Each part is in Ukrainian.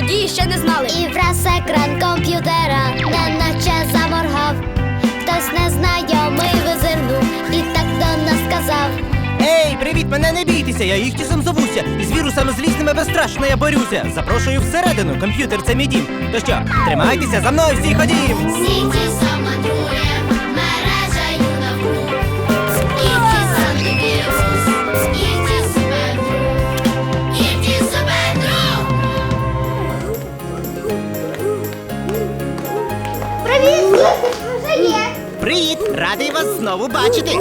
тоді ще не знали. І враз екран комп'ютера неначе заморгав. Хтось незнайомий визирнув і так до нас сказав. Ей, привіт, мене не бійтеся, я Іхтісом зовуся. І з вірусами злісними безстрашно я борюся. Запрошую всередину, комп'ютер це мій дім. То що, тримайтеся за мною всі ходім. Світі самотрує, мережею навкруг. Іті антивірус, іті радий вас знову бачити.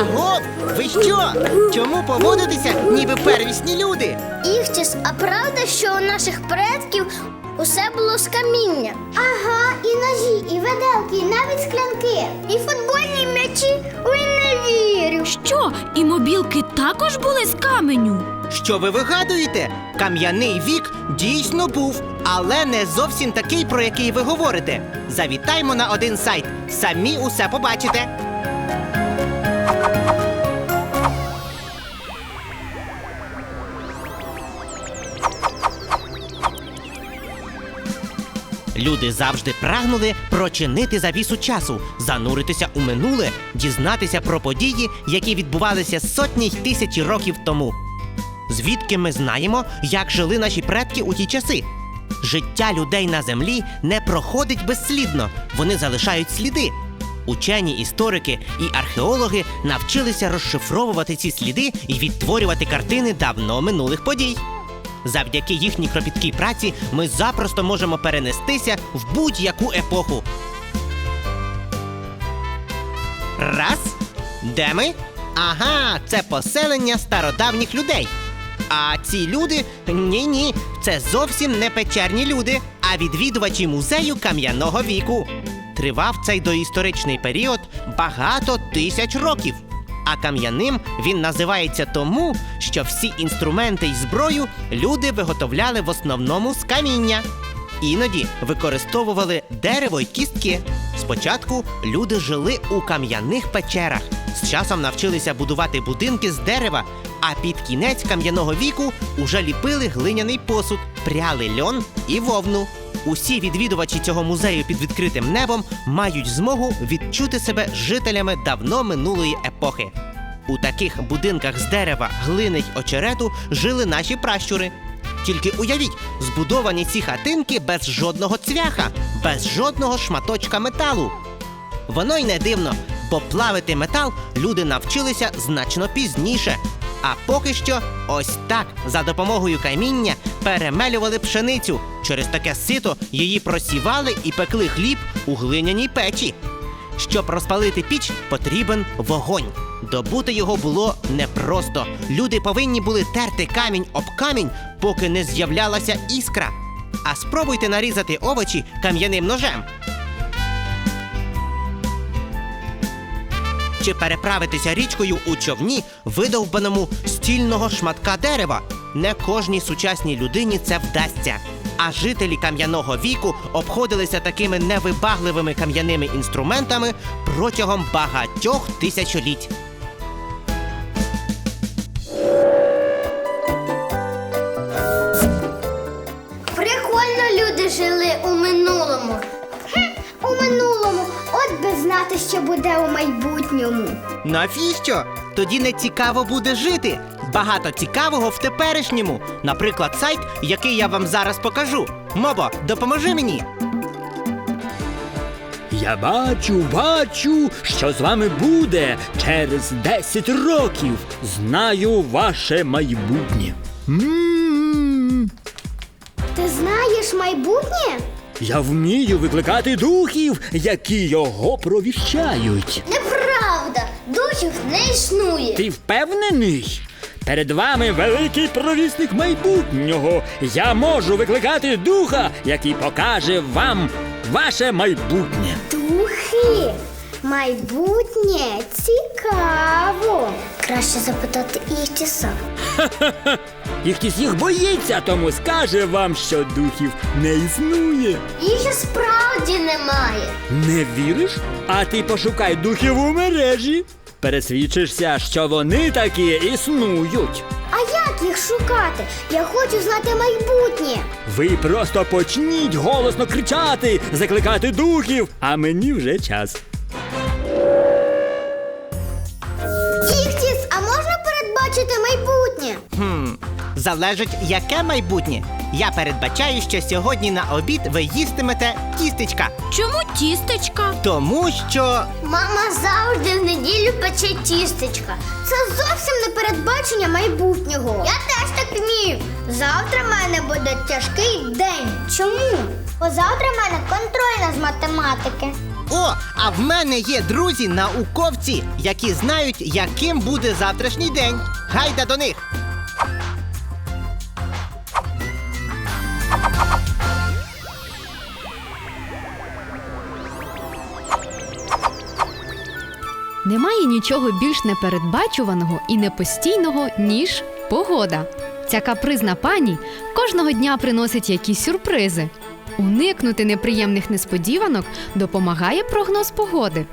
Аго, ви що? Чому поводитеся, ніби первісні люди? Іхтіс, а правда, що у наших предків усе було з каміння? Ага, і ножі, і виделки, і навіть склянки, і футбольні м'ячі. Ой, не вірю. Що? І мобілки також були з каменю? Що ви вигадуєте? Кам'яний вік дійсно був, але не зовсім такий, про який ви говорите. Завітаймо на один сайт. Самі усе побачите. Люди завжди прагнули прочинити завісу часу, зануритися у минуле, дізнатися про події, які відбувалися сотні й тисячі років тому. Звідки ми знаємо, як жили наші предки у ті часи? Життя людей на землі не проходить безслідно, вони залишають сліди. Учені історики і археологи навчилися розшифровувати ці сліди і відтворювати картини давно минулих подій. Завдяки їхній кропіткій праці ми запросто можемо перенестися в будь-яку епоху. Раз. Де ми? Ага, це поселення стародавніх людей. А ці люди ні ні, це зовсім не печерні люди, а відвідувачі музею кам'яного віку. Тривав цей доісторичний період багато тисяч років. А кам'яним він називається тому, що всі інструменти й зброю люди виготовляли в основному з каміння. Іноді використовували дерево й кістки. Спочатку люди жили у кам'яних печерах, з часом навчилися будувати будинки з дерева, а під кінець кам'яного віку уже ліпили глиняний посуд, пряли льон і вовну. Усі відвідувачі цього музею під відкритим небом мають змогу відчути себе жителями давно минулої епохи. У таких будинках з дерева, глини й очерету жили наші пращури. Тільки уявіть, збудовані ці хатинки без жодного цвяха, без жодного шматочка металу. Воно й не дивно, бо плавити метал люди навчилися значно пізніше. А поки що, ось так, за допомогою каміння, перемелювали пшеницю. Через таке сито її просівали і пекли хліб у глиняній печі. Щоб розпалити піч, потрібен вогонь. Добути його було непросто. Люди повинні були терти камінь об камінь, поки не з'являлася іскра. А спробуйте нарізати овочі кам'яним ножем. Чи переправитися річкою у човні, видовбаному стільного шматка дерева. Не кожній сучасній людині це вдасться. А жителі кам'яного віку обходилися такими невибагливими кам'яними інструментами протягом багатьох тисячоліть. Знати, що буде у майбутньому. Навіщо? Тоді не цікаво буде жити. Багато цікавого в теперішньому. Наприклад, сайт, який я вам зараз покажу. Мобо, допоможи мені. Я бачу, бачу, що з вами буде через 10 років. Знаю ваше майбутнє. М. Ти знаєш майбутнє? Я вмію викликати духів, які його провіщають. Неправда. Духів не існує. Ти впевнений? Перед вами великий провісник майбутнього. Я можу викликати духа, який покаже вам ваше майбутнє. Духи. Майбутнє цікаво. Краще запитати Іхтіса. Їхтіс їх боїться, тому скаже вам, що духів не існує. Їх і справді немає. Не віриш? А ти пошукай духів у мережі. Пересвідчишся, що вони такі існують. А як їх шукати. Я хочу знати майбутнє. Ви просто почніть голосно кричати, закликати духів, а мені вже час. Залежить, яке майбутнє. Я передбачаю, що сьогодні на обід ви їстимете тістечка. Чому тістечка? Тому що. Мама завжди в неділю пече тістечка. Це зовсім не передбачення майбутнього. Я теж так вмію. Завтра в мене буде тяжкий день. Чому? Бо завтра в мене контрольна з математики. О, а в мене є друзі науковці, які знають, яким буде завтрашній день. Гайда до них. Немає нічого більш непередбачуваного і непостійного, ніж погода. Ця капризна пані кожного дня приносить якісь сюрпризи. Уникнути неприємних несподіванок допомагає прогноз погоди.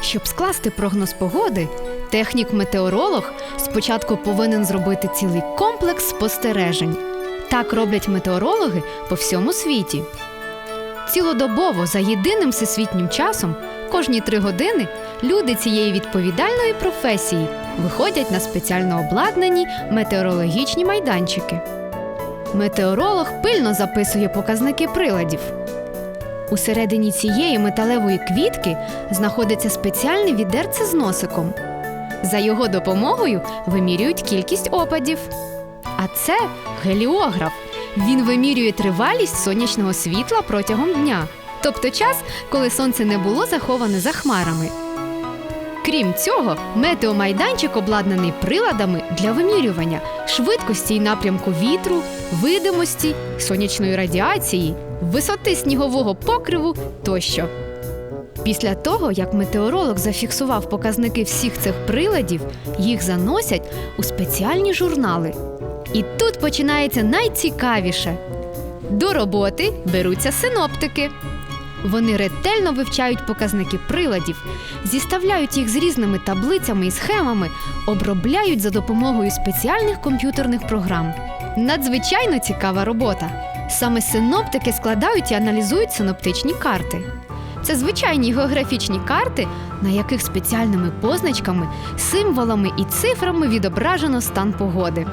Щоб скласти прогноз погоди, технік-метеоролог спочатку повинен зробити цілий комплекс спостережень. Так роблять метеорологи по всьому світі. Цілодобово за єдиним всесвітнім часом кожні три години люди цієї відповідальної професії виходять на спеціально обладнані метеорологічні майданчики. Метеоролог пильно записує показники приладів. Усередині цієї металевої квітки знаходиться спеціальне відерце з носиком. За його допомогою вимірюють кількість опадів. А це геліограф. Він вимірює тривалість сонячного світла протягом дня, тобто час, коли сонце не було заховане за хмарами. Крім цього, метеомайданчик обладнаний приладами для вимірювання швидкості і напрямку вітру, видимості, сонячної радіації, висоти снігового покриву тощо. Після того, як метеоролог зафіксував показники всіх цих приладів, їх заносять у спеціальні журнали. І тут починається найцікавіше. До роботи беруться синоптики. Вони ретельно вивчають показники приладів, зіставляють їх з різними таблицями і схемами, обробляють за допомогою спеціальних комп'ютерних програм. Надзвичайно цікава робота. Саме синоптики складають і аналізують синоптичні карти. Це звичайні географічні карти, на яких спеціальними позначками, символами і цифрами відображено стан погоди.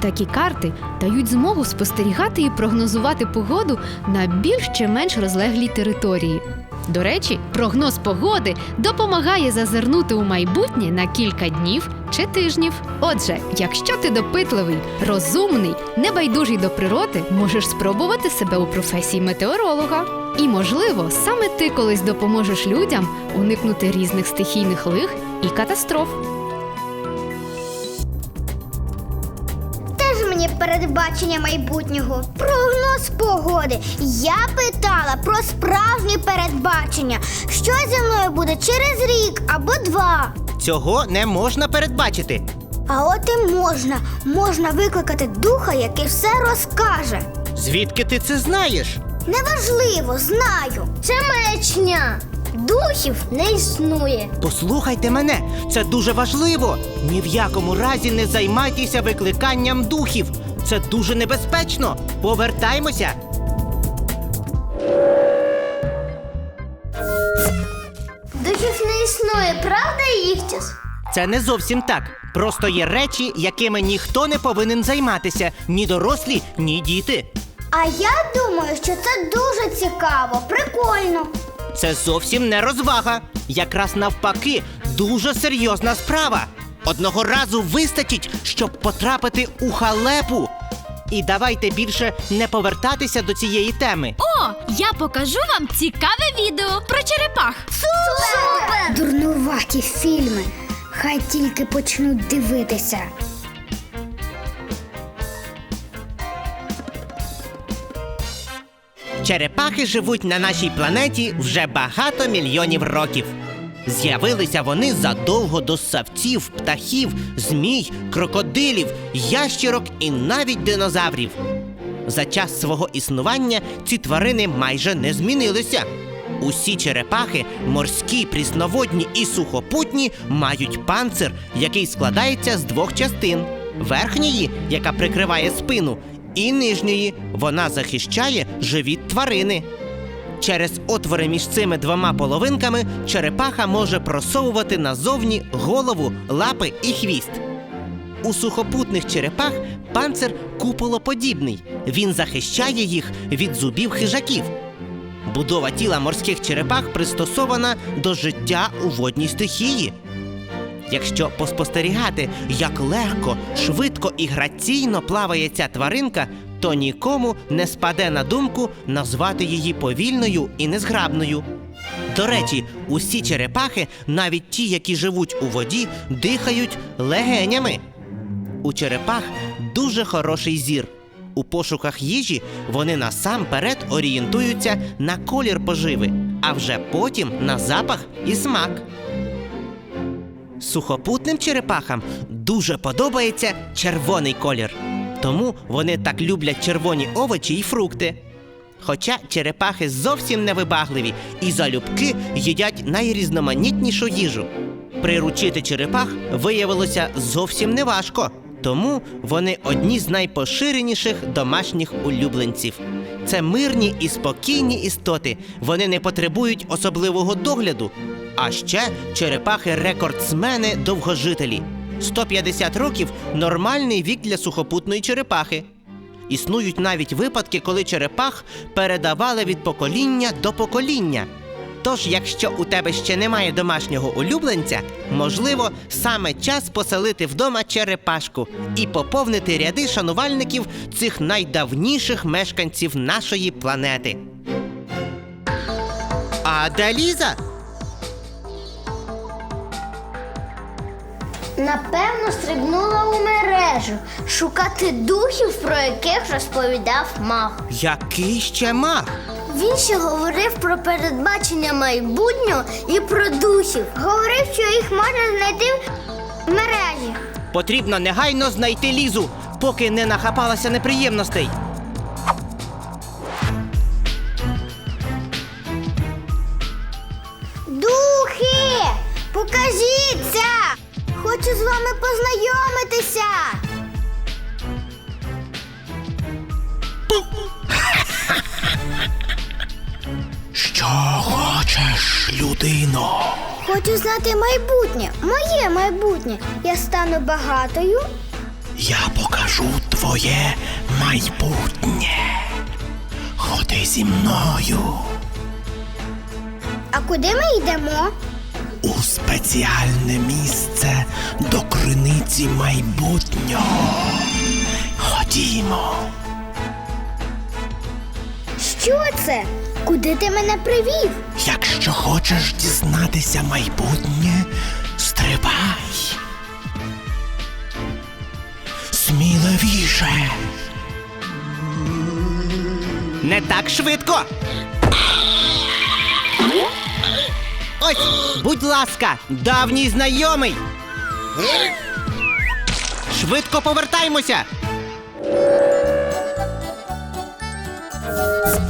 Такі карти дають змогу спостерігати і прогнозувати погоду на більш чи менш розлеглій території. До речі, прогноз погоди допомагає зазирнути у майбутнє на кілька днів чи тижнів. Отже, якщо ти допитливий, розумний, небайдужий до природи, можеш спробувати себе у професії метеоролога. І, можливо, саме ти колись допоможеш людям уникнути різних стихійних лих і катастроф. Передбачення майбутнього. Прогноз погоди. Я питала про справжні передбачення. Що зі мною буде через рік або два. Цього не можна передбачити. А от і можна. Можна викликати духа, який все розкаже. Звідки ти це знаєш? Неважливо, знаю. Це маячня. Духів не існує. Послухайте мене, це дуже важливо. Ні в якому разі не займайтеся викликанням духів. Це дуже небезпечно. Повертаймося. Духів не існує, правда, Іхтіс? Це не зовсім так. Просто є речі, якими ніхто не повинен займатися ні дорослі, ні діти. А я думаю, що це дуже цікаво, прикольно. Це зовсім не розвага. Якраз навпаки, дуже серйозна справа. Одного разу вистачить, щоб потрапити у халепу. І давайте більше не повертатися до цієї теми. О, я покажу вам цікаве відео про черепах. Супер! Дурнуваті фільми. Хай тільки почнуть дивитися. Черепахи живуть на нашій планеті вже багато мільйонів років. З'явилися вони задовго до савців, птахів, змій, крокодилів, ящірок і навіть динозаврів. За час свого існування ці тварини майже не змінилися. Усі черепахи, морські, прісноводні і сухопутні, мають панцир, який складається з двох частин. верхньої, яка прикриває спину, і нижньої вона захищає живіт тварини. Через отвори між цими двома половинками черепаха може просовувати назовні голову, лапи і хвіст. У сухопутних черепах панцир куполоподібний. Він захищає їх від зубів хижаків. Будова тіла морських черепах пристосована до життя у водній стихії. Якщо поспостерігати, як легко, швидко і граційно плаває ця тваринка, то нікому не спаде на думку назвати її повільною і незграбною. До речі, усі черепахи, навіть ті, які живуть у воді, дихають легенями. У черепах дуже хороший зір. У пошуках їжі вони насамперед орієнтуються на колір поживи, а вже потім на запах і смак. Сухопутним черепахам дуже подобається червоний колір. Тому вони так люблять червоні овочі і фрукти. Хоча черепахи зовсім невибагливі і залюбки їдять найрізноманітнішу їжу. Приручити черепах виявилося зовсім неважко, тому вони одні з найпоширеніших домашніх улюбленців. Це мирні і спокійні істоти. Вони не потребують особливого догляду. А ще черепахи рекордсмени довгожителі. 150 років нормальний вік для сухопутної черепахи. Існують навіть випадки, коли черепах передавали від покоління до покоління. Тож, якщо у тебе ще немає домашнього улюбленця, можливо, саме час поселити вдома черепашку і поповнити ряди шанувальників цих найдавніших мешканців нашої планети. А де Ліза? Напевно, стрибнула у мережу шукати духів, про яких розповідав мах. Який ще мах? Він ще говорив про передбачення майбутнього і про духів. Говорив, що їх можна знайти в мережі. Потрібно негайно знайти Лізу, поки не нахапалася неприємностей. Хочу з вами познайомитися. Що хочеш, людино? Хочу знати майбутнє, моє майбутнє. Я стану багатою. Я покажу твоє майбутнє. Ходи зі мною А куди ми йдемо? У спеціальне місце до криниці майбутнього. Ходімо. Що це? Куди ти мене привів? Якщо хочеш дізнатися майбутнє, стрибай. Сміливіше. Не так швидко. Ось, будь ласка, давній знайомий. Швидко повертаймося.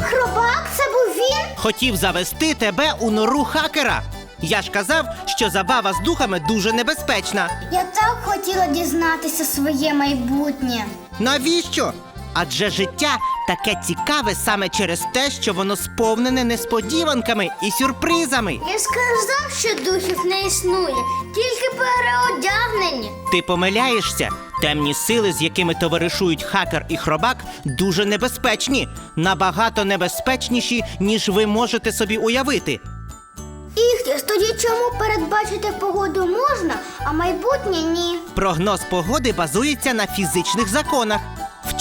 Хробак, це був він? Хотів завести тебе у нору хакера. Я ж казав, що забава з духами дуже небезпечна. Я так хотіла дізнатися своє майбутнє. Навіщо? Адже життя таке цікаве саме через те, що воно сповнене несподіванками і сюрпризами. Я сказав, що духів не існує, тільки переодягнені. Ти помиляєшся. Темні сили, з якими товаришують хакер і хробак, дуже небезпечні, набагато небезпечніші, ніж ви можете собі уявити. Іхтіс, тоді чому передбачити погоду можна, а майбутнє ні? Прогноз погоди базується на фізичних законах.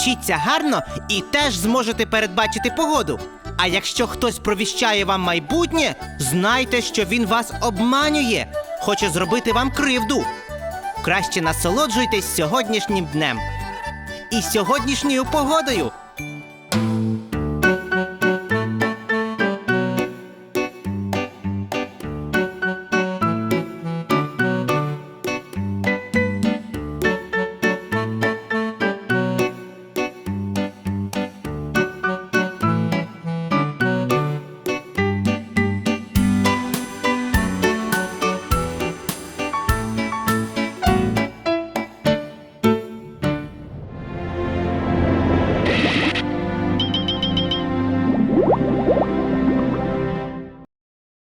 Вчіться гарно і теж зможете передбачити погоду. А якщо хтось провіщає вам майбутнє, знайте, що він вас обманює, хоче зробити вам кривду. Краще насолоджуйтесь сьогоднішнім днем і сьогоднішньою погодою.